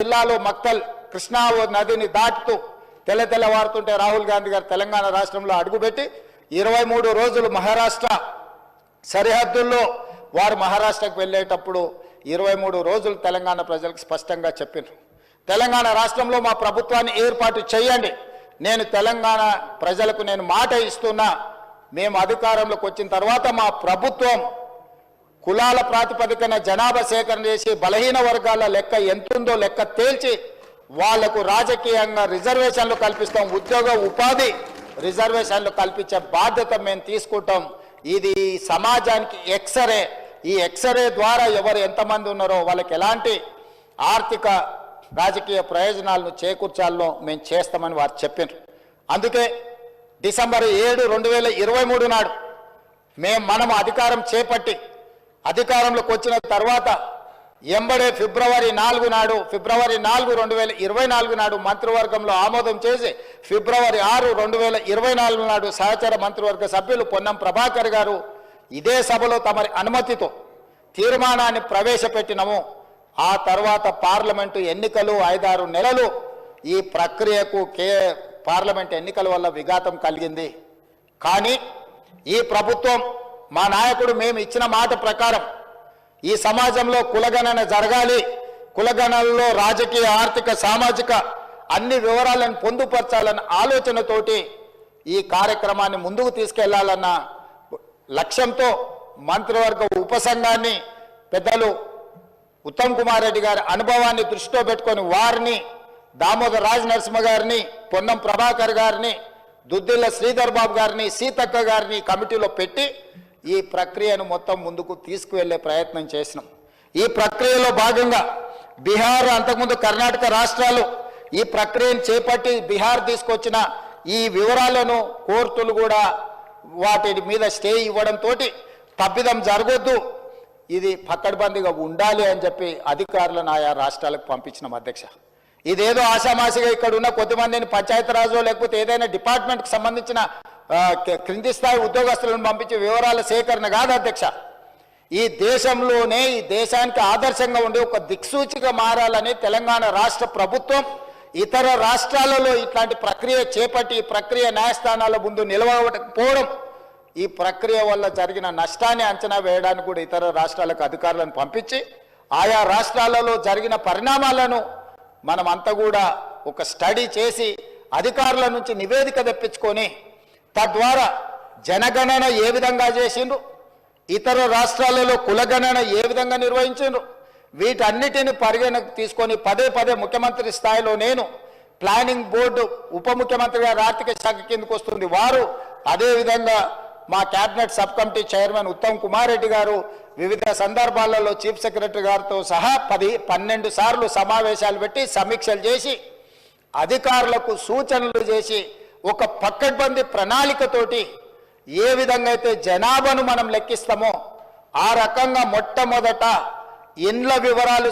జిల్లాలో మక్తల్ కృష్ణా నదిని దాటుతూ తెల్ల తెల్లవారుతుంటే రాహుల్ గాంధీ గారు తెలంగాణ రాష్ట్రంలో అడుగుపెట్టి ఇరవై మూడు రోజులు మహారాష్ట్ర సరిహద్దుల్లో వారు మహారాష్ట్రకు వెళ్ళేటప్పుడు ఇరవై మూడు రోజులు తెలంగాణ ప్రజలకు స్పష్టంగా చెప్పిన తెలంగాణ రాష్ట్రంలో మా ప్రభుత్వాన్ని ఏర్పాటు చేయండి. నేను తెలంగాణ ప్రజలకు నేను మాట ఇస్తున్నా. మేము అధికారంలోకి వచ్చిన తర్వాత మా ప్రభుత్వం కులాల ప్రాతిపదికన జనాభా సేకరణ చేసి బలహీన వర్గాల లెక్క ఎంతుందో లెక్క తేల్చి వాళ్ళకు రాజకీయంగా రిజర్వేషన్లు కల్పిస్తాం. ఉద్యోగ ఉపాధి రిజర్వేషన్లు కల్పించే బాధ్యత మేము తీసుకుంటాం. ఇది సమాజానికి ఎక్సరే ఈ ఎక్సరే ద్వారా ఎవరు ఎంతమంది ఉన్నారో వాళ్ళకి ఎలాంటి ఆర్థిక రాజకీయ ప్రయోజనాలను చేకూర్చాలో మేము చేస్తామని వారు చెప్పారు అందుకే డిసెంబర్ ఏడు రెండు వేల ఇరవై మూడు నాడు మేము మనం అధికారం చేపట్టి అధికారంలోకి వచ్చిన తర్వాత ఎంబడే ఫిబ్రవరి నాలుగు నాడు ఫిబ్రవరి నాలుగు రెండు వేల ఇరవై నాలుగు నాడు మంత్రివర్గంలో ఆమోదం చేసి ఫిబ్రవరి ఆరు రెండు వేల ఇరవై నాలుగు నాడు సహచర మంత్రివర్గ సభ్యులు పొన్నం ప్రభాకర్ గారు ఇదే సభలో తమరి అనుమతితో తీర్మానాన్ని ప్రవేశపెట్టినము. ఆ తర్వాత పార్లమెంటు ఎన్నికలు ఐదారు నెలలు ఈ ప్రక్రియకు కే పార్లమెంట్ ఎన్నికల వల్ల విఘాతం కలిగింది. కానీ ఈ ప్రభుత్వం మా నాయకుడు మేము ఇచ్చిన మాట ప్రకారం ఈ సమాజంలో కులగణన జరగాలి. కులగణనలో రాజకీయ ఆర్థిక సామాజిక అన్ని వివరాలను పొందుపరచాలన్న ఆలోచనతోటి ఈ కార్యక్రమాన్ని ముందుకు తీసుకెళ్ళాలన్న లక్ష్యంతో మంత్రివర్గ ఉపసంఘాన్ని పెద్దలు ఉత్తమ్ కుమార్ రెడ్డి గారి అనుభవాన్ని దృష్టిలో పెట్టుకొని వారిని దామోదర్ రాజ్ నరసింహ గారిని పొన్నం ప్రభాకర్ గారిని దుద్దిల్ల శ్రీధర్ బాబు గారిని సీతక్క గారిని కమిటీలో పెట్టి ఈ ప్రక్రియను మొత్తం ముందుకు తీసుకువెళ్ళే ప్రయత్నం చేసినాం. ఈ ప్రక్రియలో భాగంగా బీహార్ అంతకుముందు కర్ణాటక రాష్ట్రాలు ఈ ప్రక్రియను చేపట్టి బీహార్ తీసుకొచ్చిన ఈ వివరాలను కోర్టులు కూడా వాటి మీద స్టే ఇవ్వడంతో తప్పిదం జరగొద్దు. ఇది పక్కడబందిగా ఉండాలి అని చెప్పి అధికారులను ఆయా రాష్ట్రాలకు పంపించినాం అధ్యక్ష. ఇదేదో ఆషామాషిగా ఇక్కడ ఉన్న కొద్దిమందిని పంచాయతీరాజో లేకపోతే ఏదైనా డిపార్ట్మెంట్కి సంబంధించిన క్రింది స్థాయి ఉద్యోగస్తులను పంపించే వివరాల సేకరణ కాదు అధ్యక్ష. ఈ దేశంలోనే ఈ దేశానికి ఆదర్శంగా ఉండే ఒక దిక్సూచిగా మారాలని తెలంగాణ రాష్ట్ర ప్రభుత్వం ఇతర రాష్ట్రాలలో ఇట్లాంటి ప్రక్రియ చేపట్టి ఈ ప్రక్రియ న్యాయస్థానాల ముందు నిలవకపోవడం ఈ ప్రక్రియ వల్ల జరిగిన నష్టాన్ని అంచనా వేయడానికి కూడా ఇతర రాష్ట్రాలకు అధికారులను పంపించి ఆయా రాష్ట్రాలలో జరిగిన పరిణామాలను మనం అంతా కూడా ఒక స్టడీ చేసి అధికారుల నుంచి నివేదిక తెప్పించుకొని తద్వారా జనగణన ఏ విధంగా చేసిండ్రు? ఇతర రాష్ట్రాలలో కులగణన ఏ విధంగా నిర్వహించిండ్రు? వీటన్నిటిని పరిగణకు తీసుకొని పదే పదే ముఖ్యమంత్రి స్థాయిలో నేను ప్లానింగ్ బోర్డు ఉప ముఖ్యమంత్రి గారు ఆర్థిక శాఖ కిందకు వస్తుంది. వారు అదేవిధంగా మా cabinet subcommittee chairman Uttam Kumar Reddy garu వివిధ సందర్భాలలో చీఫ్ సెక్రటరీ గారితో సహా పది పన్నెండు సార్లు సమావేశాలు పెట్టి సమీక్షలు చేసి అధికారులకు సూచనలు చేసి ఒక పక్కడ్బందీ ప్రణాళికతోటి ఏ విధంగా అయితే జనాభాను మనం లెక్కిస్తామో ఆ రకంగా మొట్టమొదట ఇండ్ల వివరాలు